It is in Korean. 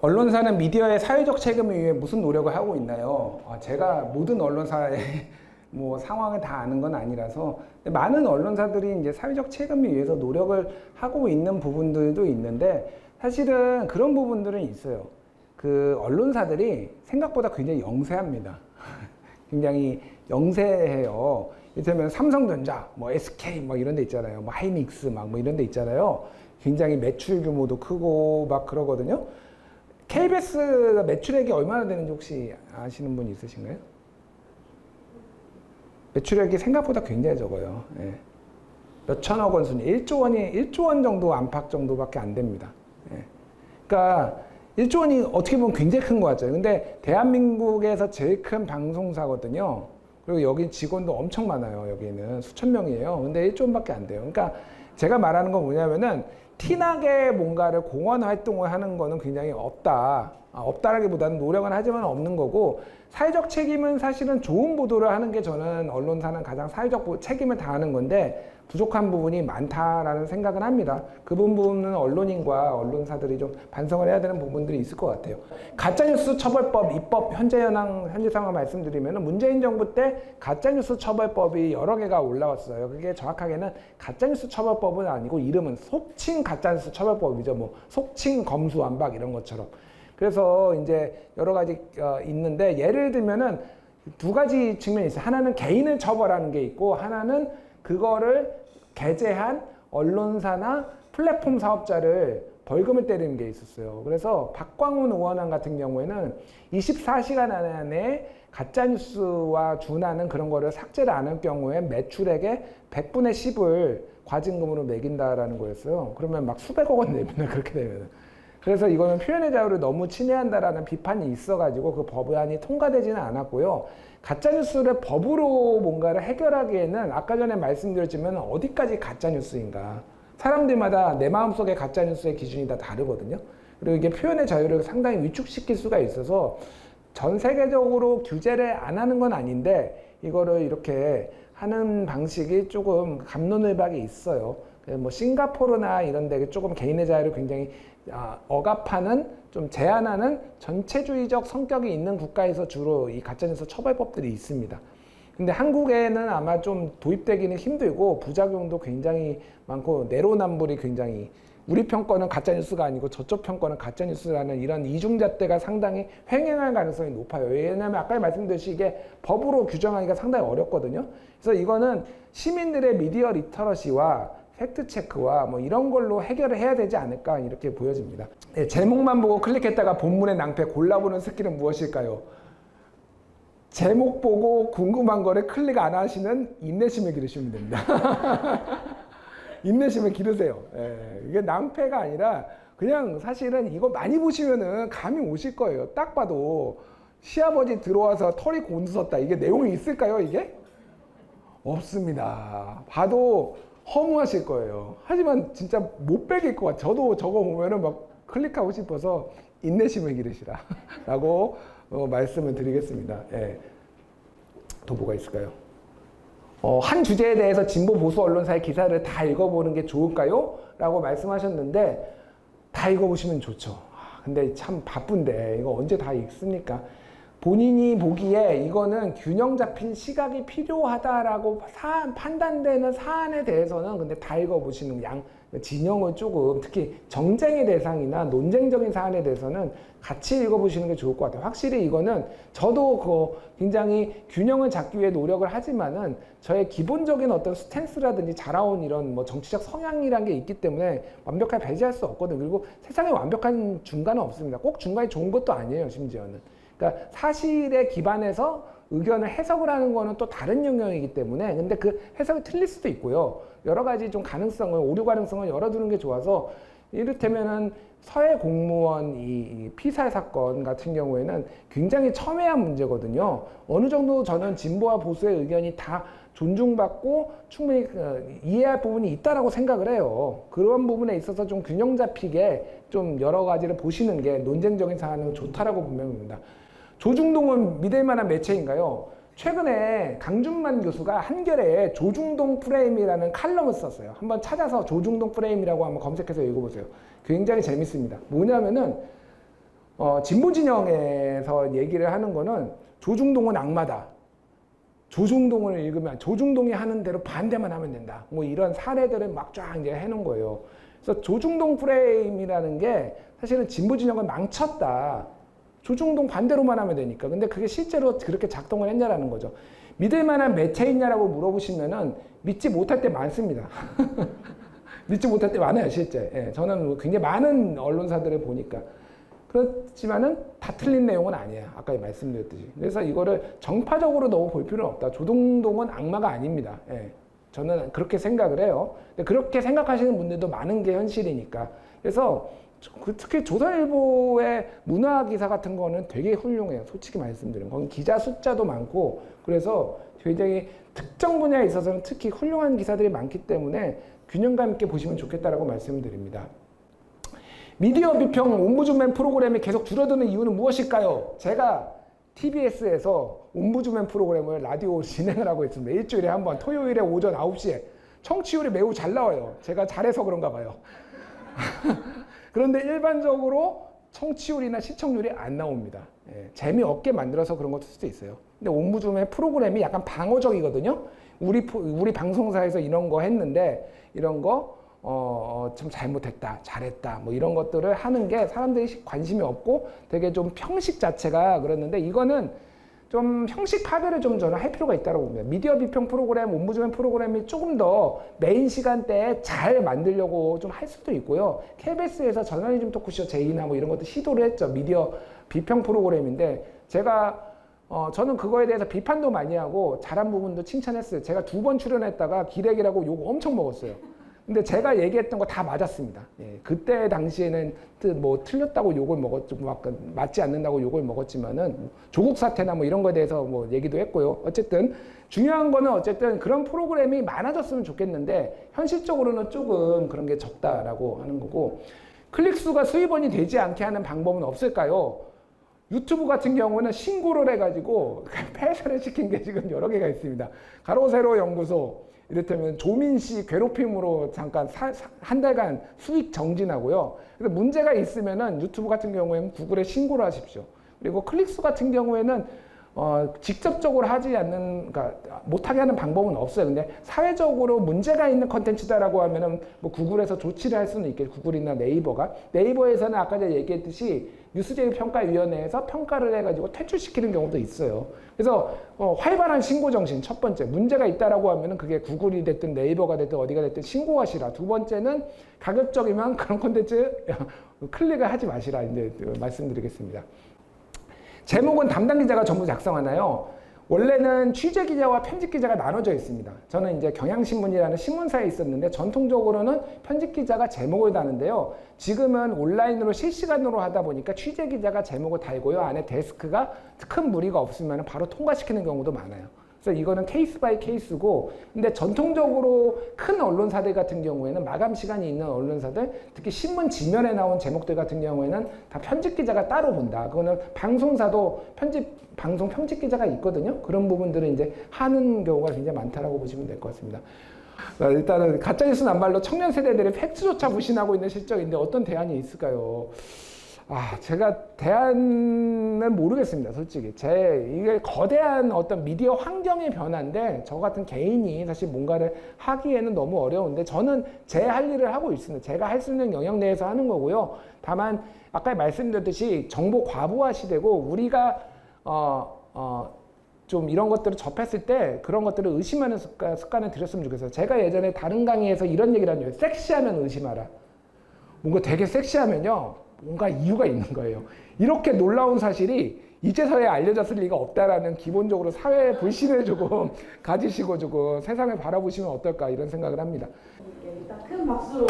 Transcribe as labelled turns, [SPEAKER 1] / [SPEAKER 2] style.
[SPEAKER 1] 언론사는 미디어의 사회적 책임을 위해 무슨 노력을 하고 있나요? 아, 제가 모든 언론사의 뭐 상황을 다 아는 건 아니라서 많은 언론사들이 이제 사회적 책임을 위해서 노력을 하고 있는 부분들도 있는데 사실은 그런 부분들은 있어요. 그 언론사들이 생각보다 굉장히 영세합니다. 굉장히 영세해요. 이를테면 삼성전자, 뭐 SK 뭐 이런 데 있잖아요. 뭐 하이닉스 막 뭐 이런 데 있잖아요. 굉장히 매출 규모도 크고 막 그러거든요. KBS가 매출액이 얼마나 되는지 혹시 아시는 분 있으신가요? 매출액이 생각보다 굉장히 적어요. 예. 몇 천억 원 순위, 1조 원이 1조 원 정도 안팎 정도밖에 안 됩니다. 예. 그러니까 1조 원이 어떻게 보면 굉장히 큰거 같죠. 근데 대한민국에서 제일 큰 방송사거든요. 그리고 여기 직원도 엄청 많아요. 여기는 수천 명이에요. 근데 1조 원밖에 안 돼요. 그러니까 제가 말하는 건 뭐냐면은 티나게 뭔가를 공헌 활동을 하는 거는 굉장히 없다. 아, 없다라기보다는 노력은 하지만 없는 거고 사회적 책임은 사실은 좋은 보도를 하는 게 저는 언론사는 가장 사회적 보- 책임을 다하는 건데 부족한 부분이 많다라는 생각은 합니다. 그 부분은 언론인과 언론사들이 좀 반성을 해야 되는 부분들이 있을 것 같아요. 가짜뉴스 처벌법 입법 현재 현황 현재 상황 말씀드리면 문재인 정부 때 가짜뉴스 처벌법이 여러 개가 올라왔어요. 그게 정확하게는 가짜뉴스 처벌법은 아니고 이름은 속칭 가짜뉴스 처벌법이죠. 뭐 속칭 검수완박 이런 것처럼. 그래서 이제 여러 가지 어, 있는데 예를 들면은 두 가지 측면이 있어요. 하나는 개인을 처벌하는 게 있고 하나는 그거를 게재한 언론사나 플랫폼 사업자를 벌금을 때리는 게 있었어요. 그래서 박광훈 의원 같은 경우에는 24시간 안에 가짜뉴스와 준하는 그런 거를 삭제를 안 할 경우에 매출액의 100분의 10을 과징금으로 매긴다라는 거였어요. 그러면 막 수백억 원 내면 그렇게 되면. 그래서 이거는 표현의 자유를 너무 침해한다라는 비판이 있어가지고 그 법안이 통과되지는 않았고요. 가짜뉴스를 법으로 뭔가를 해결하기에는 아까 전에 말씀드렸지만 어디까지 가짜뉴스인가. 사람들마다 내 마음속에 가짜뉴스의 기준이 다 다르거든요. 그리고 이게 표현의 자유를 상당히 위축시킬 수가 있어서 전 세계적으로 규제를 안 하는 건 아닌데 이거를 이렇게 하는 방식이 조금 감론을박이 있어요. 그래서 뭐 싱가포르나 이런 데 조금 개인의 자유를 굉장히 아, 억압하는 좀 제한하는 전체주의적 성격이 있는 국가에서 주로 이 가짜뉴스 처벌법들이 있습니다. 근데 한국에는 아마 좀 도입되기는 힘들고 부작용도 굉장히 많고 내로남불이 굉장히 우리 편권은 가짜뉴스가 아니고 저쪽 편권은 가짜뉴스라는 이런 이중잣대가 상당히 횡행할 가능성이 높아요. 왜냐하면 아까 말씀드렸듯이 이게 법으로 규정하기가 상당히 어렵거든요. 그래서 이거는 시민들의 미디어 리터러시와 팩트 체크와 뭐 이런 걸로 해결을 해야 되지 않을까 이렇게 보여집니다. 네, 제목만 보고 클릭했다가 본문의 낭패 골라보는 스킬은 무엇일까요? 제목 보고 궁금한 거를 클릭 안 하시는 인내심을 기르시면 됩니다. 인내심을 기르세요. 예, 이게 낭패가 아니라 그냥 사실은 이거 많이 보시면은 감이 오실 거예요. 딱 봐도 시아버지 들어와서 털이 곤두섰다. 이게 내용이 있을까요, 이게? 없습니다. 봐도 허무하실 거예요. 하지만 진짜 못 빼길 것 같아요. 저도 저거 보면은 막 클릭하고 싶어서 인내심을 기르시라. 라고 어, 말씀을 드리겠습니다. 예. 또 뭐가 있을까요? 어, 한 주제에 대해서 진보 보수 언론사의 기사를 다 읽어보는 게 좋을까요? 라고 말씀하셨는데 다 읽어보시면 좋죠. 아, 근데 참 바쁜데 이거 언제 다 읽습니까? 본인이 보기에 이거는 균형 잡힌 시각이 필요하다라고 사, 판단되는 사안에 대해서는 근데 다 읽어보시는 양 진영을 조금 특히 정쟁의 대상이나 논쟁적인 사안에 대해서는 같이 읽어보시는 게 좋을 것 같아요. 확실히 이거는 저도 그 굉장히 균형을 잡기 위해 노력을 하지만은 저의 기본적인 어떤 스탠스라든지 자라온 이런 뭐 정치적 성향이란 게 있기 때문에 완벽하게 배제할 수 없거든요. 그리고 세상에 완벽한 중간은 없습니다. 꼭 중간이 좋은 것도 아니에요, 심지어는. 그러니까 사실에 기반해서 의견을 해석을 하는 거는 또 다른 영역이기 때문에 근데 그 해석이 틀릴 수도 있고요. 여러 가지 좀 가능성을 오류 가능성을 열어두는 게 좋아서 이를테면은 서해 공무원 이 피살 사건 같은 경우에는 굉장히 첨예한 문제거든요. 어느 정도 저는 진보와 보수의 의견이 다 존중받고 충분히 그 이해할 부분이 있다라고 생각을 해요. 그런 부분에 있어서 좀 균형 잡히게 좀 여러 가지를 보시는 게 논쟁적인 사안은 좋다라고 분명합니다. 조중동은 믿을 만한 매체인가요? 최근에 강준만 교수가 한겨레에 조중동 프레임이라는 칼럼을 썼어요. 한번 찾아서 조중동 프레임이라고 한번 검색해서 읽어보세요. 굉장히 재밌습니다. 뭐냐면은 어, 진보 진영에서 얘기를 하는 거는 조중동은 악마다. 조중동을 읽으면 조중동이 하는 대로 반대만 하면 된다. 뭐 이런 사례들을 막 쫙 이제 해놓은 거예요. 그래서 조중동 프레임이라는 게 사실은 진보 진영을 망쳤다. 조중동 반대로만 하면 되니까. 근데 그게 실제로 그렇게 작동을 했냐라는 거죠. 믿을 만한 매체 있냐라고 물어보시면은 믿지 못할 때 많습니다. 믿지 못할 때 많아요, 실제. 예, 저는 뭐 굉장히 많은 언론사들을 보니까. 그렇지만은 다 틀린 내용은 아니에요. 아까 말씀드렸듯이. 그래서 이거를 정파적으로 너무 볼 필요는 없다. 조동동은 악마가 아닙니다. 예. 저는 그렇게 생각을 해요. 근데 그렇게 생각하시는 분들도 많은 게 현실이니까. 그래서 그 특히 조선일보의 문화 기사 같은 거는 되게 훌륭해요. 솔직히 말씀드리면. 거기 기자 숫자도 많고 그래서 굉장히 특정 분야에 있어서는 특히 훌륭한 기사들이 많기 때문에 균형감 있게 보시면 좋겠다라고 말씀드립니다. 미디어 비평 옴부즈맨 프로그램이 계속 줄어드는 이유는 무엇일까요? 제가 TBS에서 옴부즈맨 프로그램을 라디오 진행을 하고 있습니다. 일주일에 한 번 토요일에 오전 9시에 청취율이 매우 잘 나와요. 제가 잘해서 그런가 봐요. 그런데 일반적으로 청취율이나 시청률이 안 나옵니다. 예, 재미없게 만들어서 그런 것일 수도 있어요. 근데 옴부즈맨 프로그램이 약간 방어적이거든요. 우리 프- 우리 방송사에서 이런 거 했는데 이런 거 어, 어, 좀 잘못했다, 잘했다, 뭐 이런 것들을 하는 게 사람들이 관심이 없고 되게 좀 평식 자체가 그랬는데 이거는 좀 형식 파괴를 좀 저는 할 필요가 있다고 봅니다. 미디어 비평 프로그램, 옴부즈맨 프로그램이 조금 더 메인 시간대에 잘 만들려고 좀 할 수도 있고요. KBS에서 저널리즘 토크쇼 제이나 뭐 이런 것도 시도를 했죠. 미디어 비평 프로그램인데 제가 어, 저는 그거에 대해서 비판도 많이 하고 잘한 부분도 칭찬했어요. 제가 두 번 출연했다가 기레기라고 욕 엄청 먹었어요. 근데 제가 얘기했던 거 다 맞았습니다. 예, 그때 당시에는 뜨- 뭐 틀렸다고 욕을 먹었고 막 맞지 않는다고 욕을 먹었지만은 조국 사태나 뭐 이런 거에 대해서 뭐 얘기도 했고요. 어쨌든 중요한 거는 어쨌든 그런 프로그램이 많아졌으면 좋겠는데 현실적으로는 조금 그런 게 적다라고 하는 거고 클릭 수가 수입원이 되지 않게 하는 방법은 없을까요? 유튜브 같은 경우는 신고를 해가지고 폐쇄를 시킨 게 지금 여러 개가 있습니다. 가로세로 연구소 이를테면 조민 씨 괴롭힘으로 잠깐 사- 사- 한 달간 수익 정진하고요. 그래서 문제가 있으면은 유튜브 같은 경우에는 구글에 신고를 하십시오. 그리고 클릭수 같은 경우에는 어, 직접적으로 하지 않는, 그러니까 못하게 하는 방법은 없어요. 근데 사회적으로 문제가 있는 컨텐츠다라고 하면은 뭐 구글에서 조치를 할 수는 있겠죠. 구글이나 네이버가. 네이버에서는 아까 제가 얘기했듯이 뉴스제휴 평가위원회에서 평가를 해가지고 퇴출시키는 경우도 있어요. 그래서 어, 활발한 신고 정신 첫 번째 문제가 있다라고 하면은 그게 구글이 됐든 네이버가 됐든 어디가 됐든 신고하시라. 두 번째는 가급적이면 그런 콘텐츠 클릭을 하지 마시라 이제 말씀드리겠습니다. 제목은 담당 기자가 전부 작성하나요? 원래는 취재 기자와 편집 기자가 나눠져 있습니다. 저는 이제 경향신문이라는 신문사에 있었는데 전통적으로는 편집 기자가 제목을 다는데요. 지금은 온라인으로 실시간으로 하다 보니까 취재 기자가 제목을 달고요. 안에 데스크가 큰 무리가 없으면 바로 통과시키는 경우도 많아요. 그래서 이거는 케이스 바이 케이스고, 근데 전통적으로 큰 언론사들 같은 경우에는 마감 시간이 있는 언론사들, 특히 신문 지면에 나온 제목들 같은 경우에는 다 편집 기자가 따로 본다. 그거는 방송사도 편집, 방송 편집 기자가 있거든요. 그런 부분들은 이제 하는 경우가 굉장히 많다라고 보시면 될 것 같습니다. 자, 일단은 가짜뉴스 난말로 청년 세대들의 팩트조차 무신하고 있는 실정인데 어떤 대안이 있을까요? 아, 제가 대안은 모르겠습니다, 솔직히. 제, 이게 거대한 어떤 미디어 환경의 변화인데, 저 같은 개인이 사실 뭔가를 하기에는 너무 어려운데, 저는 제 할 일을 하고 있습니다. 제가 할 수 있는 영역 내에서 하는 거고요. 다만, 아까 말씀드렸듯이 정보 과부하 시대고, 우리가, 어, 어, 좀 이런 것들을 접했을 때 그런 것들을 의심하는 습관, 습관을 들였으면 좋겠어요. 제가 예전에 다른 강의에서 이런 얘기를 한 적이에요. 섹시하면 의심하라. 뭔가 되게 섹시하면요. 뭔가 이유가 있는 거예요. 이렇게 놀라운 사실이 이제서야 알려졌을 리가 없다라는 기본적으로 사회 불신을 조금 가지시고 조금 세상을 바라보시면 어떨까 이런 생각을 합니다.
[SPEAKER 2] 일단 큰 박수로